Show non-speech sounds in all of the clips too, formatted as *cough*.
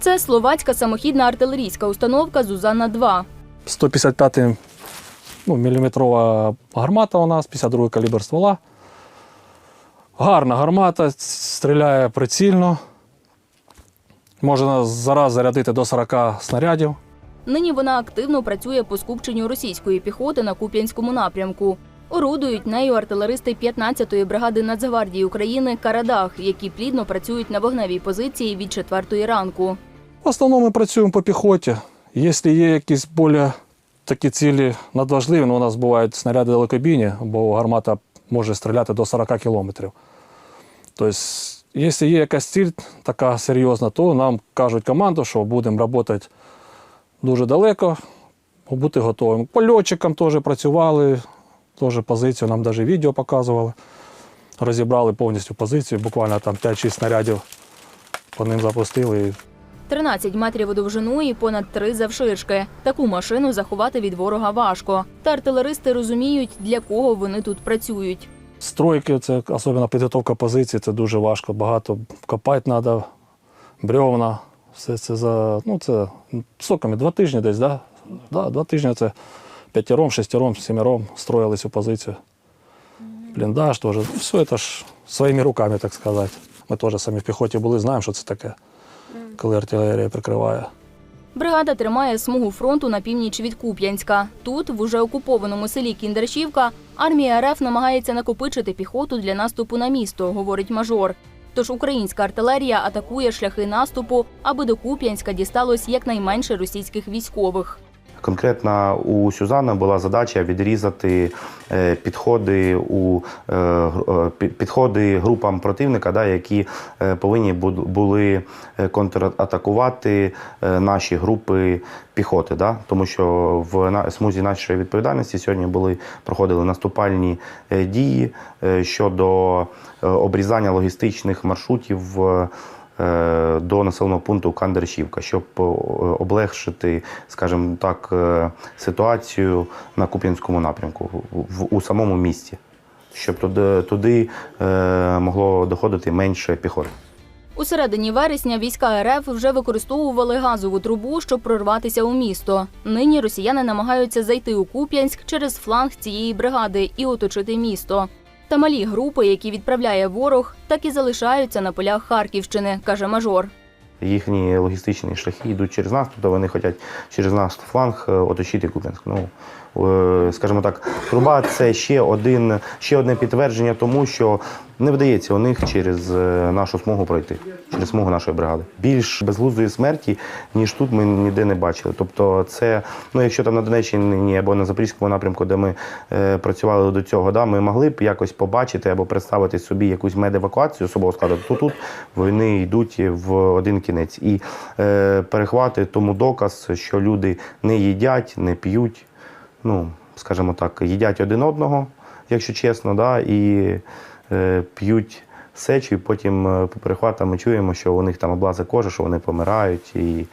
Це словацька самохідна артилерійська установка Зузанна-2. 155 ну, міліметрова гармата у нас, 52 калібр ствола. Гарна гармата, стріляє прицільно. Можна зараз зарядити до 40 снарядів. Нині вона активно працює по скупченню російської піхоти на Куп'янському напрямку. Орудують нею артилеристи 15-ї бригади Нацгвардії України Карадах, які плідно працюють на вогневій позиції від 4-ї ранку. В основному ми працюємо по піхоті. Якщо є якісь більш такі цілі надважливі, ну, у нас бувають снаряди далекобійні, бо гармата може стріляти до 40 кілометрів. Тобто, якщо є якась ціль така серйозна, то нам кажуть команду, що будемо працювати дуже далеко, бути готовим. По льотчикам теж працювали, теж позицію, нам навіть відео показували. Розібрали повністю позицію, буквально там 5-6 снарядів по ним запустили. І 13 метрів у довжину і понад 3 завширшки. Таку машину заховати від ворога важко. Та артилеристи розуміють, для кого вони тут працюють. Стройки, це особливо підготовка позиції, це дуже важко. Багато копати треба, бревна. Все це за ну це соками два тижні десь, да? Да, два тижні це п'ятером, шестером, сімером строїли цю позицію. Бліндаж теж. Все це ж своїми руками, так сказати. Ми теж самі в піхоті були, знаємо, що це таке, коли артилерія прикриває. Бригада тримає смугу фронту на північ від Куп'янська. Тут, в уже окупованому селі Кіндершівка, армія РФ намагається накопичити піхоту для наступу на місто, говорить мажор. Тож українська артилерія атакує шляхи наступу, аби до Куп'янська дісталось якнайменше російських військових. Конкретно у Сюзанни була задача відрізати е, підходи у е, е, пі- підходи групам противника, да, які повинні були контратакувати наші групи піхоти. Да? Тому що в смузі нашої відповідальності сьогодні були проходили наступальні дії щодо обрізання логістичних маршрутів. Е, до населеного пункту Кандершівка, щоб е, облегшити, скажімо так, е, ситуацію на Куп'янському напрямку у самому місті, щоб туди, туди могло доходити менше піхоти. У середині вересня війська РФ вже використовували газову трубу, щоб прорватися у місто. Нині росіяни намагаються зайти у Куп'янськ через фланг цієї бригади і оточити місто. Та малі групи, які відправляє ворог, так і залишаються на полях Харківщини, каже мажор. Їхні логістичні шляхи йдуть через нас, тобто вони хочуть через наш фланг е, оточити Куп'янськ. Ну, скажімо так, труба це ще, один, ще одне підтвердження тому, що не вдається у них через е, нашу смугу пройти, через смугу нашої бригади. Більш безглуздої смерті, ніж тут ми ніде не бачили. Тобто, це, ну якщо там на Донеччині або на Запорізькому напрямку, де ми е, працювали до цього, да, ми могли б якось побачити або представити собі якусь медевакуацію особового складу, то тут вони йдуть в один кінець. І е, перехвати тому доказ, що люди не їдять, не п'ють, ну, скажімо так, їдять один одного, якщо чесно, да, і е, п'ють сечу, і потім е, по перехватам ми чуємо, що у них там облазить кожа, що вони помирають і,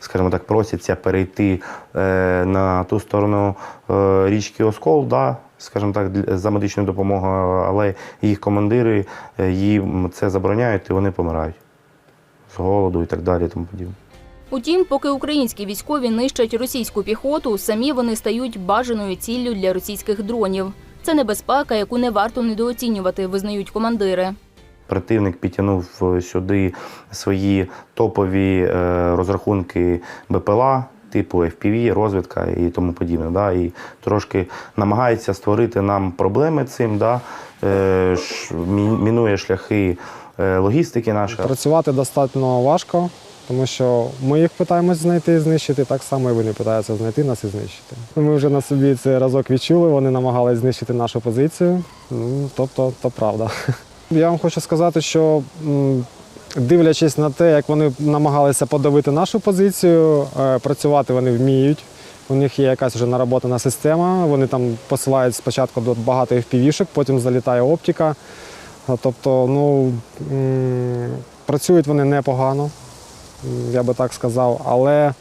скажімо так, просяться перейти е, на ту сторону е, річки Оскол, да, скажімо так, за медичною допомогою, але їх командири е, їм це забороняють і вони помирають з голоду і так далі. і Тому подібне. Утім, поки українські військові нищать російську піхоту, самі вони стають бажаною ціллю для російських дронів. Це небезпека, яку не варто недооцінювати, визнають командири. Противник підтягнув е, сюди свої топові е, розрахунки БПЛА, типу FPV, розвідка і тому подібне. Да? І трошки намагається створити нам проблеми цим, да? е, мінує шляхи логістики нашої. Працювати достатньо важко, тому що ми їх питаємось знайти і знищити, так само і вони питаються знайти нас і знищити. Ми вже на собі це разок відчули, вони намагались знищити нашу позицію. Ну, тобто, то правда. *laughs* Я вам хочу сказати, що дивлячись на те, як вони намагалися подавити нашу позицію, е, працювати вони вміють. У них є якась вже нароботана система. Вони там посилають спочатку багато FPV-шок, потім залітає оптика. Тобто, ну працюють вони непогано, я би так сказав, але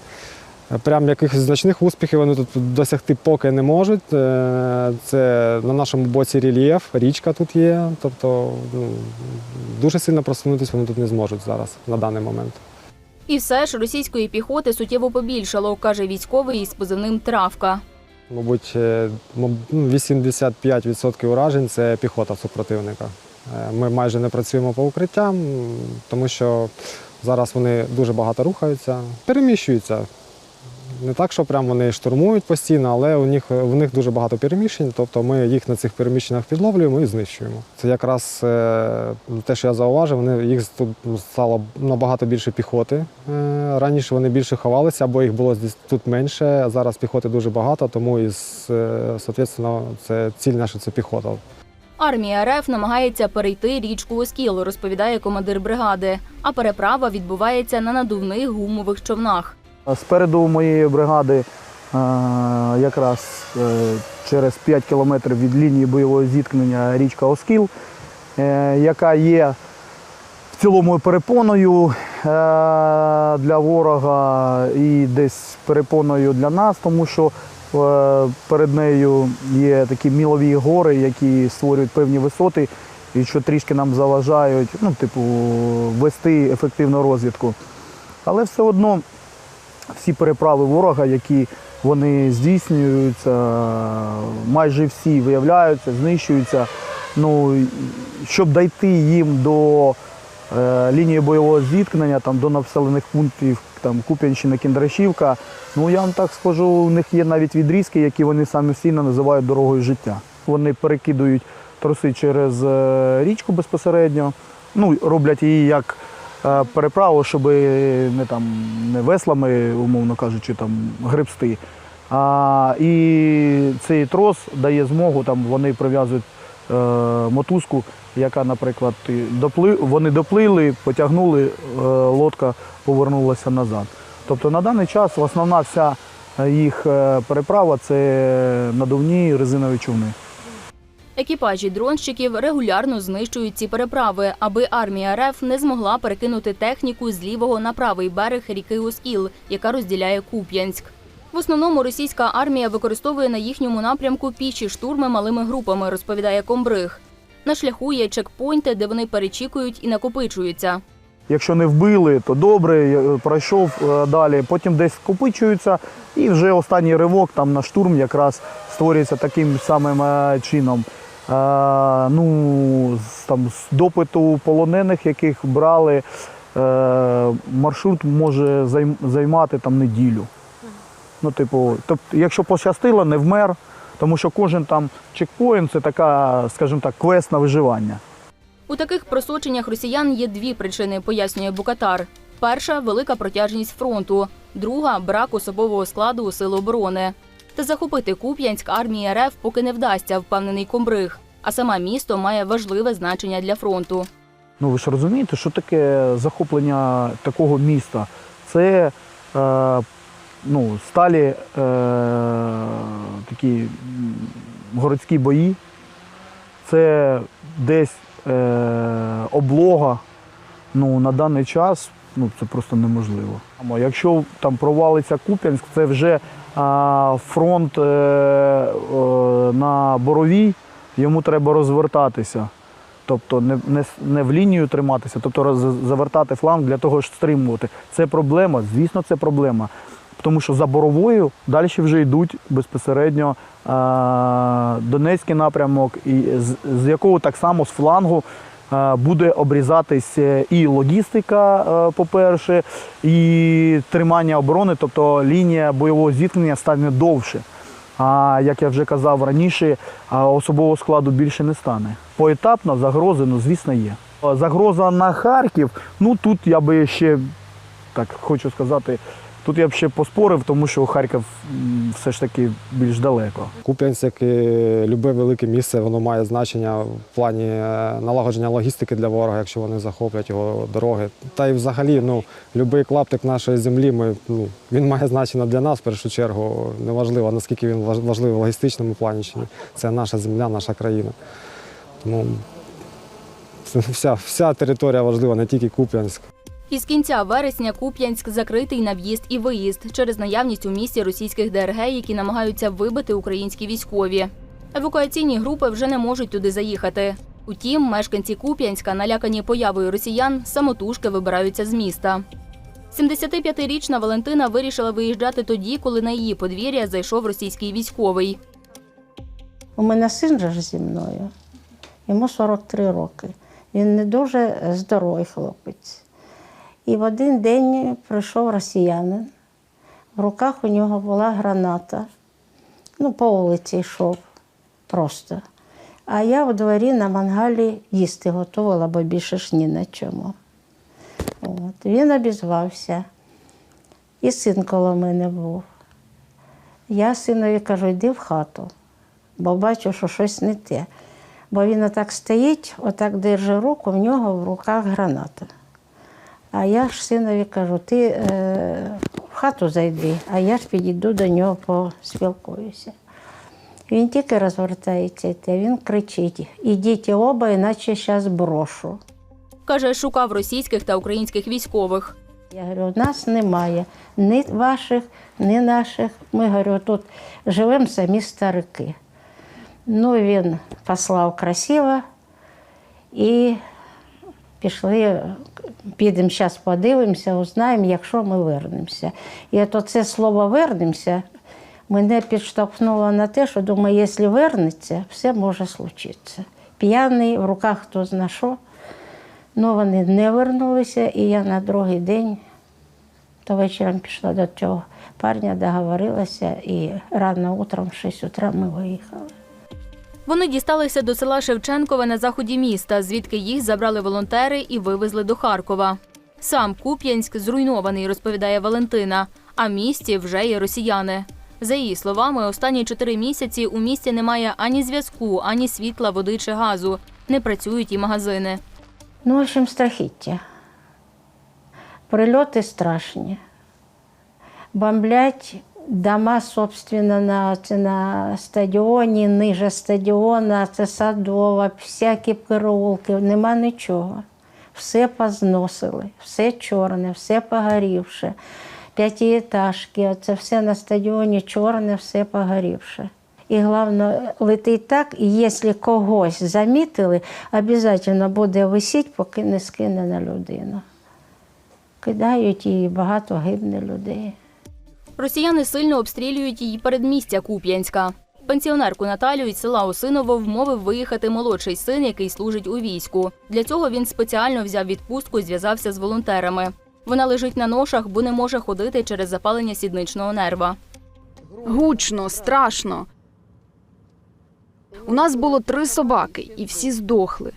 прям якихось значних успіхів вони тут досягти поки не можуть. Е, Це на нашому боці рельєф, річка тут є. Тобто ну, дуже сильно просунутися вони тут не зможуть зараз на даний момент. І все ж російської піхоти суттєво побільшало, каже військовий із позивним Травка. Мабуть, е, маб- ну, 85% уражень це піхота супротивника. Е, Ми майже не працюємо по укриттям, тому що зараз вони дуже багато рухаються, переміщуються. Не так, що прям вони штурмують постійно, але у них, у них дуже багато переміщень, тобто ми їх на цих переміщеннях підловлюємо і знищуємо. Це якраз е, те, що я зауважив, вони, їх тут стало набагато більше піхоти. Е, Раніше вони більше ховалися, або їх було тут менше. Зараз піхоти дуже багато, тому і е, соответственно, це ціль наша це піхота. Армія РФ намагається перейти річку Оскіл, розповідає командир бригади. А переправа відбувається на надувних гумових човнах. Спереду моєї бригади е, якраз е, через 5 кілометрів від лінії бойового зіткнення річка Оскіл, е, яка є в цілому перепоною для ворога і десь перепоною для нас, тому що перед нею є такі мілові гори, які створюють певні висоти і що трішки нам заважають, ну, типу, вести ефективну розвідку. Але все одно всі переправи ворога, які вони здійснюються, майже всі виявляються, знищуються. Ну, щоб дійти їм до е, лінії бойового зіткнення, там, до населених пунктів там, Куп'янщина, Кіндрашівка, ну я вам так скажу, у них є навіть відрізки, які вони самостійно називають дорогою життя. Вони перекидують троси через е, річку безпосередньо, ну, роблять її як е, переправу, щоб не там не веслами, умовно кажучи, там гребсти. А, і цей трос дає змогу, там вони прив'язують мотузку, яка, наприклад, вони доплили, потягнули, е, лодка повернулася назад. Тобто на даний час основна вся їх е, переправа це надувні резинові човни. Екіпажі дронщиків регулярно знищують ці переправи, аби армія РФ не змогла перекинути техніку з лівого на правий берег ріки Оскіл, яка розділяє Куп'янськ. В основному російська армія використовує на їхньому напрямку піші штурми малими групами, розповідає комбриг. На шляху є чекпойнти, де вони перечікують і накопичуються. Якщо не вбили, то добре, пройшов е, далі. Потім десь скопичуються, і вже останній ривок там на штурм якраз створюється таким самим е, чином. Е, ну, там, з допиту полонених, яких брали, е, маршрут може займати там неділю. Ну, типу, тобто, якщо пощастило, не вмер, тому що кожен там чекпоінт це така, скажімо так, квест на виживання. У таких просоченнях росіян є дві причини, пояснює Букатар. Перша велика протяжність фронту, друга брак особового складу у сил оборони. Та захопити Куп'янськ армії РФ поки не вдасться, впевнений комбриг. А саме місто має важливе значення для фронту. Ну ви ж розумієте, що таке захоплення такого міста? Це е, ну, сталі е, такі городські бої, це десь е, облога. Ну, на даний час ну, це просто неможливо. Якщо там провалиться Куп'янськ, це вже а, фронт е, е, на Боровій, йому треба розвертатися. Тобто не, не, не в лінію триматися, тобто роз- завертати фланг для того, щоб стримувати. Це проблема, звісно, це проблема. Тому що за боровою далі вже йдуть безпосередньо а, Донецький напрямок, і з, якого так само з флангу а, буде обрізатись е, і логістика, е, по-перше, і тримання оборони, тобто лінія бойового зіткнення стане довше. А як я вже казав раніше, особового складу більше не стане. Поетапно загрози, ну звісно, є. Загроза на Харків, ну тут я би ще так хочу сказати, тут я б ще поспорив, тому що Харків все ж таки більш далеко. Куп'янськ, як і любе велике місце, воно має значення в плані е, налагодження логістики для ворога, якщо вони захоплять його дороги. Та й взагалі, ну, будь-який клаптик нашої землі, ми, ну, він має значення для нас в першу чергу. Неважливо, наскільки він важливий в логістичному плані чи. Це наша земля, наша країна. Тому *laughs* вся, вся територія важлива, не тільки Куп'янськ. Із кінця вересня Куп'янськ закритий на в'їзд і виїзд через наявність у місті російських ДРГ, які намагаються вибити українські військові. Евакуаційні групи вже не можуть туди заїхати. Утім, мешканці Куп'янська, налякані появою росіян, самотужки вибираються з міста. 75-річна Валентина вирішила виїжджати тоді, коли на її подвір'я зайшов російський військовий. У мене син же зі мною, йому 43 роки. Він не дуже здоровий хлопець. І в один день прийшов росіянин. В руках у нього була граната. Ну, по вулиці йшов просто. А я у дворі на мангалі їсти готувала, бо більше ж ні на чому. От. Він обізвався. І син коло мене був. Я синові кажу, йди в хату бо бачу, що щось не те. Бо він отак стоїть, отак держи руку, в нього в руках граната. А я ж синові кажу, ти е, в хату зайди, а я ж підійду до нього поспілкуюся. Він тільки розвертається, йде, він кричить: ідіть оба, іначе зараз брошу. Каже, шукав російських та українських військових. Я говорю, у нас немає ні ваших, ні наших. Ми говорю, тут живемо самі старики. Ну, він послав красиво і пішли, підемо зараз подивимося, узнаємо, якщо ми вернемося. І от це слово вернемося мене підштовхнуло на те, що думаю, якщо вернеться, все може случитися. П'яний, в руках хто зна що. Ну, вони не вернулися, і я на другий день то вечором пішла до цього парня, договорилася, і рано утром, в 6 утра, ми виїхали. Вони дісталися до села Шевченкове на заході міста, звідки їх забрали волонтери і вивезли до Харкова. Сам Куп'янськ зруйнований, розповідає Валентина, а місті вже є росіяни. За її словами, останні чотири місяці у місті немає ані зв'язку, ані світла, води чи газу. Не працюють і магазини. Ну, в общем, страхіття. Прильоти страшні. Бомблять дома, собственно, на, на стадіоні, ниже стадіона, це садова, всякі переулки, нема нічого. Все позносили, все чорне, все погорівше. П'ятиэтажки, це все на стадіоні чорне, все погорівше. І головне, летить так, і якщо когось замітили, обов'язково буде висіти, поки не скине на людину. Кидають і багато гибне людей. Росіяни сильно обстрілюють її передмістя Куп'янська. Пенсіонерку Наталію із села Осиново вмовив виїхати молодший син, який служить у війську. Для цього він спеціально взяв відпустку і зв'язався з волонтерами. Вона лежить на ношах, бо не може ходити через запалення сідничного нерва. Гучно, страшно. У нас було три собаки, і всі здохли.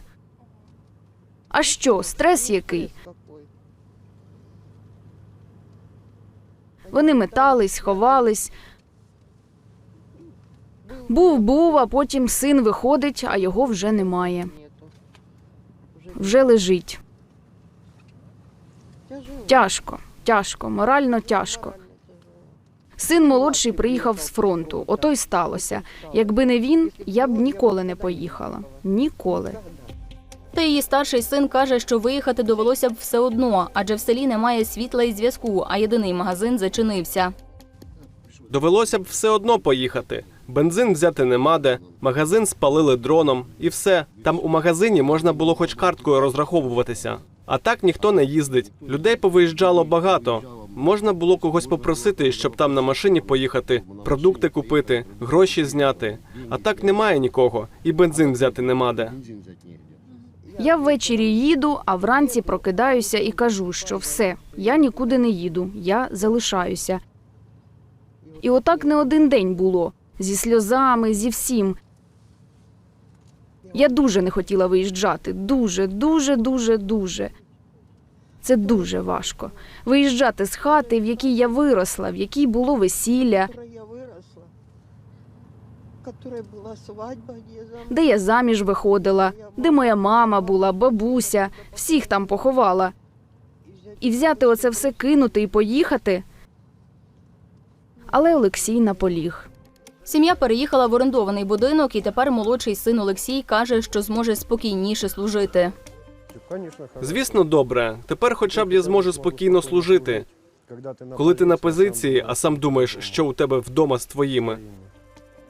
А що, стрес який? Вони метались, ховались. Був, був, а потім син виходить, а його вже немає. Вже лежить. Тяжко, тяжко, морально тяжко. Син молодший приїхав з фронту. Ото й сталося. Якби не він, я б ніколи не поїхала. Ніколи. Та її старший син каже, що виїхати довелося б все одно, адже в селі немає світла і зв'язку, а єдиний магазин зачинився. Довелося б все одно поїхати. Бензин взяти нема де, магазин спалили дроном, і все. Там у магазині можна було хоч карткою розраховуватися. А так ніхто не їздить. Людей повиїжджало багато. Можна було когось попросити, щоб там на машині поїхати, продукти купити, гроші зняти. А так немає нікого, і бензин взяти нема де. Я ввечері їду, а вранці прокидаюся і кажу, що все, я нікуди не їду, я залишаюся. І отак не один день було зі сльозами, зі всім. Я дуже не хотіла виїжджати. Дуже, дуже, дуже, дуже. Це дуже важко. Виїжджати з хати, в якій я виросла, в якій було весілля, де я заміж виходила, де моя мама була, бабуся, всіх там поховала. І взяти оце все кинути і поїхати. Але Олексій наполіг. Сім'я переїхала в орендований будинок, і тепер молодший син Олексій каже, що зможе спокійніше служити. Звісно, добре. Тепер хоча б я зможу спокійно служити. Коли ти на позиції, а сам думаєш, що у тебе вдома з твоїми.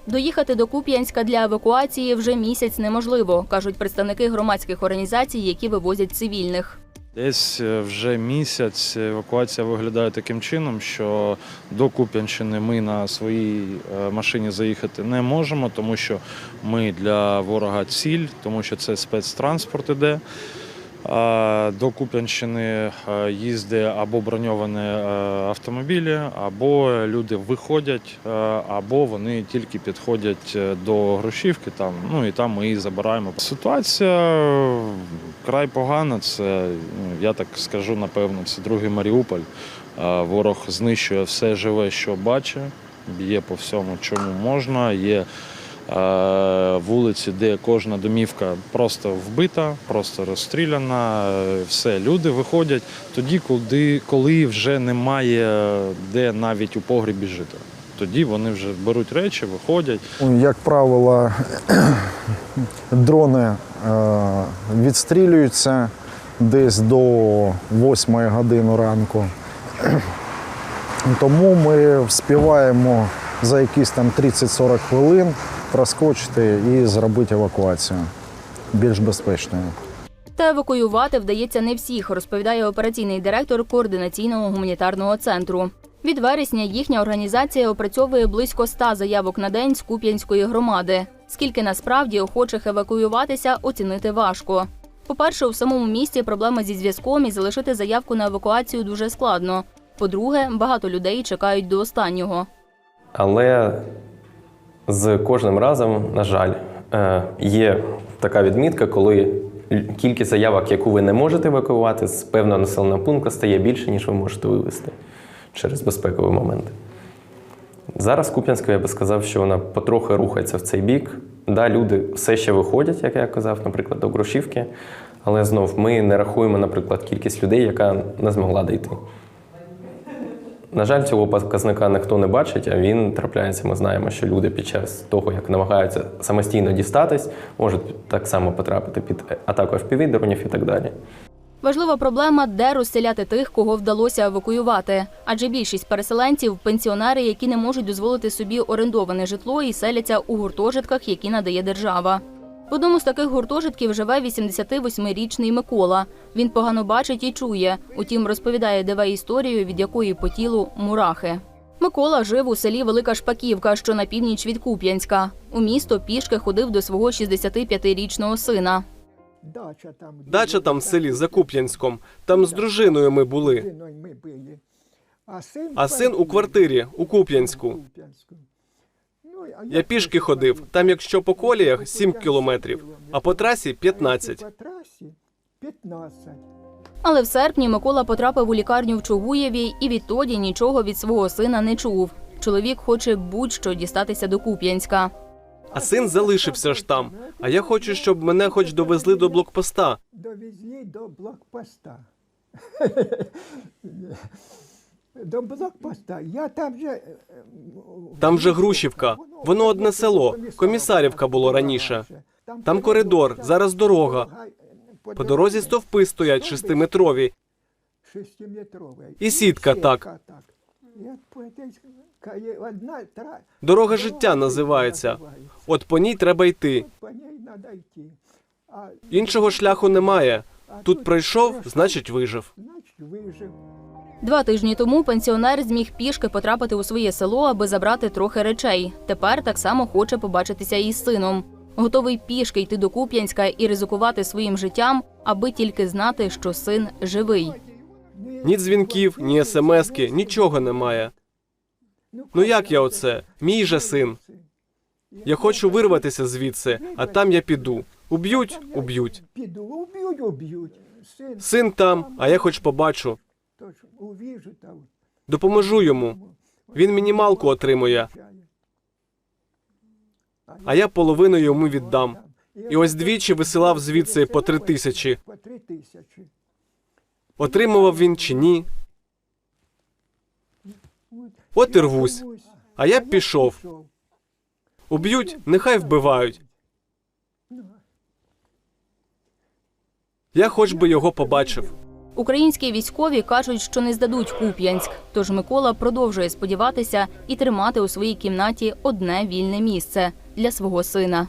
Доїхати до Куп'янська для евакуації вже місяць неможливо, кажуть представники громадських організацій, які вивозять цивільних. Десь е, вже місяць евакуація виглядає таким чином, що до Куп'янщини ми на своїй е, машині заїхати не можемо, тому що ми для ворога ціль, тому що це спецтранспорт іде. До Куп'янщини їздить або броньовані е, автомобілі, або люди виходять, е, або вони тільки підходять е, до Грушівки, там, ну і там ми їх забираємо. Ситуація край погана. Це ну, я так скажу, напевно, це другий Маріуполь. Ворог знищує все живе, що бачить, б'є по всьому, чому можна. Є вулиці, де кожна домівка просто вбита, просто розстріляна. е, Все, люди виходять тоді, коли, коли вже немає де навіть у погрібі жити. Тоді вони вже беруть речі, виходять. Як правило, *clears throat* дрони е, відстрілюються десь до 8 години ранку. Тому ми вспіваємо за якісь там 30-40 хвилин проскочити і зробити евакуацію більш безпечною. Та евакуювати вдається не всіх, розповідає операційний директор координаційного гуманітарного центру. Від вересня їхня організація опрацьовує близько ста заявок на день з Куп'янської громади. Скільки насправді охочих евакуюватися оцінити важко. По-перше, у самому місті проблеми зі зв'язком і залишити заявку на евакуацію дуже складно. По-друге, багато людей чекають до останнього. Але з кожним разом, на жаль, е, є така відмітка, коли кількість заявок, яку ви не можете евакуювати, з певного населеного пункту стає більше, ніж ви можете вивезти через безпекові моменти. Зараз Куп'янська, я би сказав, що вона потрохи рухається в цей бік. Да, люди все ще виходять, як я казав, наприклад, до Грушівки, але знов ми не рахуємо, наприклад, кількість людей, яка не змогла дійти. На жаль, цього показника ніхто не бачить, а він трапляється. Ми знаємо, що люди під час того, як намагаються самостійно дістатись, можуть так само потрапити під атаку FPV, дронів і так далі. Важлива проблема, де розселяти тих, кого вдалося евакуювати. Адже більшість переселенців пенсіонери, які не можуть дозволити собі орендоване житло і селяться у гуртожитках, які надає держава. В одному з таких гуртожитків живе 88-річний Микола. Він погано бачить і чує. Утім, розповідає ДВ історію, від якої по тілу мурахи. Микола жив у селі Велика Шпаківка, що на північ від Куп'янська. У місто пішки ходив до свого 65-річного сина. Дача там. Дача там в селі за Куп'янськом. Там з дружиною ми були. Ми були. А син, А син у квартирі у Куп'янську. Я пішки ходив. Там, якщо по коліях 7 кілометрів, а по трасі 15. По трасі 15. Але в серпні Микола потрапив у лікарню в Чугуєві і відтоді нічого від свого сина не чув. Чоловік хоче будь-що дістатися до Куп'янська. А син залишився ж там. А я хочу, щоб мене хоч довезли до блокпоста. Довезли до блокпоста. До блокпоста. Я там же. е, Там вже Грушівка. Воно одне село. Комісарівка було раніше. Там коридор, зараз дорога. По дорозі стовпи стоять шестиметрові. Шестиметровий. І сітка так. Я по одна тра- Дорога життя називається. От по ній треба йти. По ній треба йти. А Іншого шляху немає. Тут пройшов, значить вижив. значить вижив. Два тижні тому пенсіонер зміг пішки потрапити у своє село, аби забрати трохи речей. Тепер так само хоче побачитися із сином. Готовий пішки йти до Куп'янська і ризикувати своїм життям, аби тільки знати, що син живий. Ні дзвінків, ні смски, нічого немає. Ну як я оце? Мій же син. Я хочу вирватися звідси, а там я піду. Уб'ють, уб'ють. Син там, а я хоч побачу. Допоможу йому. Він мінімалку отримує, а я половину йому віддам. І ось двічі висилав звідси по три тисячі. По три тисячі. Отримував він чи ні. От і рвусь. А я б пішов. Уб'ють, нехай вбивають. Я хоч би його побачив. Українські військові кажуть, що не здадуть Куп'янськ. Тож Микола продовжує сподіватися і тримати у своїй кімнаті одне вільне місце для свого сина.